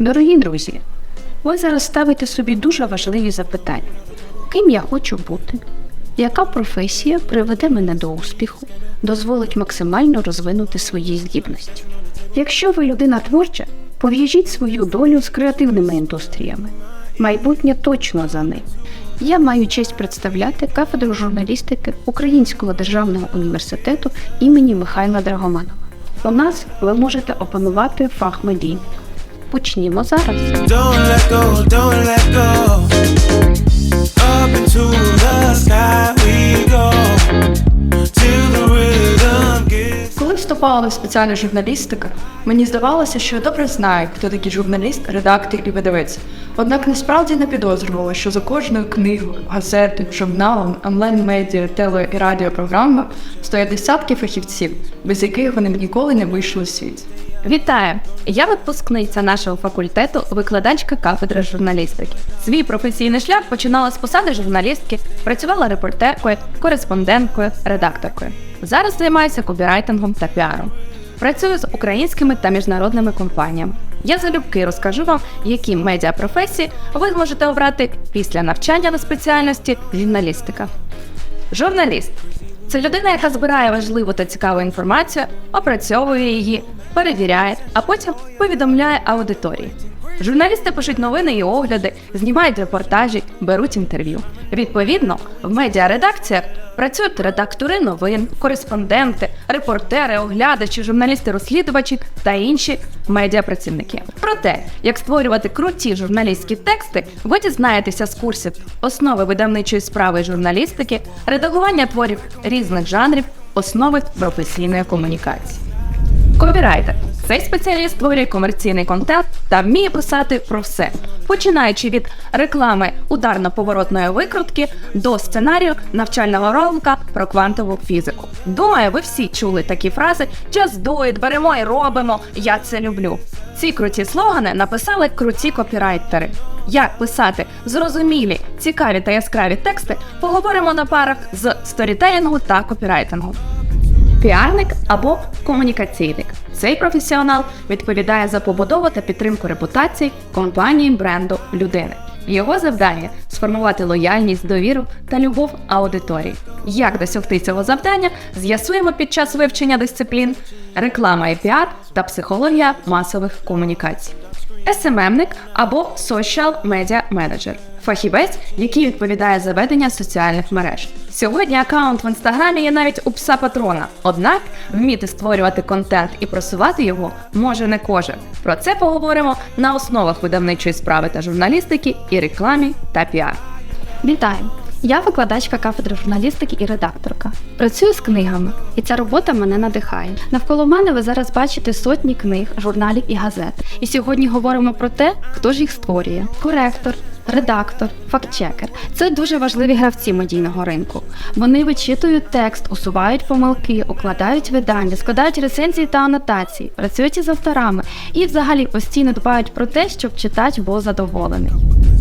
Дорогі друзі, ви зараз ставите собі дуже важливі запитання: ким я хочу бути? Яка професія приведе мене до успіху, дозволить максимально розвинути свої здібності? Якщо ви людина творча, пов'яжіть свою долю з креативними індустріями. Майбутнє точно за ним. Я маю честь представляти кафедру журналістики Українського державного університету імені Михайла Драгоманова. У нас ви можете опанувати фах медійник. Почнімо зараз. Коли вступала в спеціальну журналістику, мені здавалося, що я добре знаю, хто такий журналіст, редактор і видавець. Однак насправді не підозрювала, що за кожною книгою, газетою, журналом, онлайн-медіа, теле і радіопрограмами стоять десятки фахівців, без яких вони б ніколи не вийшли у світ. Вітаю! Я випускниця нашого факультету, викладачка кафедри журналістики. Свій професійний шлях починала з посади журналістки, працювала репортеркою, кореспонденткою, редакторкою. Зараз займаюся копірайтингом та піаром. Працюю з українськими та міжнародними компаніями. Я залюбки розкажу вам, які медіапрофесії ви зможете обрати після навчання на спеціальності журналістика. Журналіст це людина, яка збирає важливу та цікаву інформацію, опрацьовує її, перевіряє, а потім повідомляє аудиторії. Журналісти пишуть новини і огляди, знімають репортажі, беруть інтерв'ю. Відповідно, в медіаредакціях працюють редактори новин, кореспонденти, репортери, оглядачі, журналісти-розслідувачі та інші медіапрацівники. Про те, як створювати круті журналістські тексти, ви дізнаєтеся з курсів основи видавничої справи журналістики, редагування творів різних жанрів, основи професійної комунікації. Копірайтер. Цей спеціаліст створює комерційний контент та вміє писати про все, починаючи від реклами ударно-поворотної викрутки до сценарію навчального ролика про квантову фізику. Думаю, ви всі чули такі фрази «Just do it», беремо і робимо, я це люблю. Ці круті слогани написали круті копірайтери. Як писати зрозумілі, цікаві та яскраві тексти, поговоримо на парах з сторітелінгу та копірайтингу. Піарник або комунікаційник. Цей професіонал відповідає за побудову та підтримку репутації компанії, бренду, людини. Його завдання сформувати лояльність, довіру та любов аудиторії. Як досягти цього завдання, з'ясуємо під час вивчення дисциплін реклама і піар та психологія масових комунікацій. СММник або Social Media Manager – фахівець, який відповідає за ведення соціальних мереж. Сьогодні аккаунт в інстаграмі є навіть у пса патрона. Однак вміти створювати контент і просувати його може не кожен. Про це поговоримо на основах видавничої справи та журналістики і рекламі та піар. Вітаю! Я викладачка кафедри журналістики і редакторка. Працюю з книгами, і ця робота мене надихає. Навколо мене ви зараз бачите сотні книг, журналів і газет. І сьогодні говоримо про те, хто ж їх створює: коректор, редактор, фактчекер. Це дуже важливі гравці медійного ринку. Вони вичитують текст, усувають помилки, укладають видання, складають рецензії та анотації, працюють із авторами і взагалі постійно дбають про те, щоб читач був задоволений.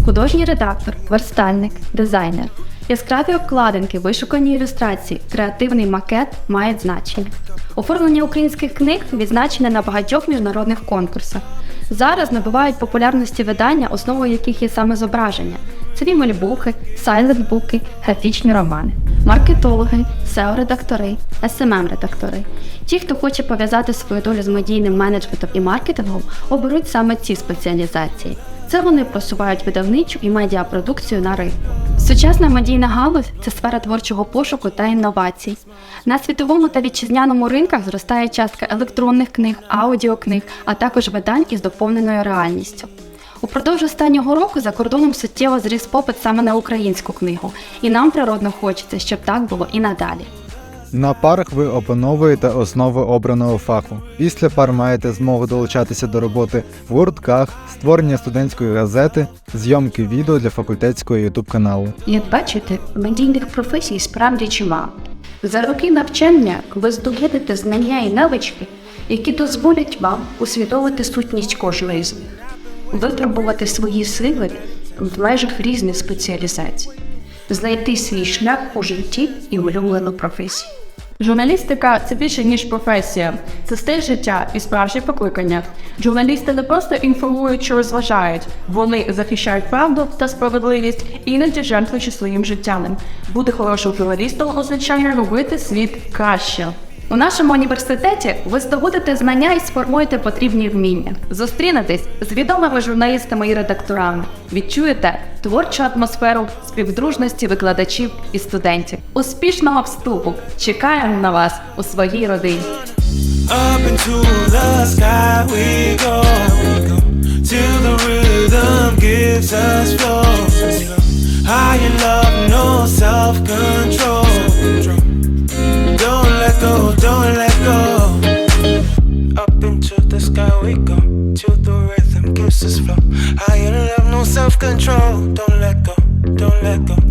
Художній редактор, верстальник, дизайнер. Яскраві обкладинки, вишукані ілюстрації, креативний макет мають значення. Оформлення українських книг відзначене на багатьох міжнародних конкурсах. Зараз набувають популярності видання, основою яких є саме зображення. Це вімельбуки, сайлентбуки, графічні романи, маркетологи, SEO-редактори, SMM-редактори. Ті, хто хоче пов'язати свою долю з медійним менеджментом і маркетингом, оберуть саме ці спеціалізації. Це вони просувають видавничу і медіапродукцію на ринку. Сучасна медійна галузь це сфера творчого пошуку та інновацій. На світовому та вітчизняному ринках зростає частка електронних книг, аудіокниг, а також видань із доповненою реальністю. Упродовж останнього року за кордоном суттєво зріс попит саме на українську книгу, і нам природно хочеться, щоб так було і надалі. На парах ви опановуєте основи обраного фаху. Після пар маєте змогу долучатися до роботи в гуртках, створення студентської газети, зйомки відео для факультетського ютуб каналу. Як бачите, медійних професій справді чимало. За роки навчання ви здобудете знання і навички, які дозволять вам усвідомити сутність кожної з них, випробувати свої сили в межах різних спеціалізацій, знайти свій шлях у житті і улюблену професію. Журналістика це більше ніж професія, це стиль життя і справжнє покликання. Журналісти не просто інформують чи розважають, вони захищають правду та справедливість, іноді жертвуючи своїм життям. Бути хорошим журналістом означає робити світ краще. У нашому університеті ви здобудете знання і сформуєте потрібні вміння. Зустрінетесь з відомими журналістами і редакторами. Відчуєте творчу атмосферу співдружності викладачів і студентів. Успішного вступу! Чекаємо на вас у своїй родині. Up into the sky we go, till the rhythm gives us flow. Higher love, no self Don't let go. Don't let go.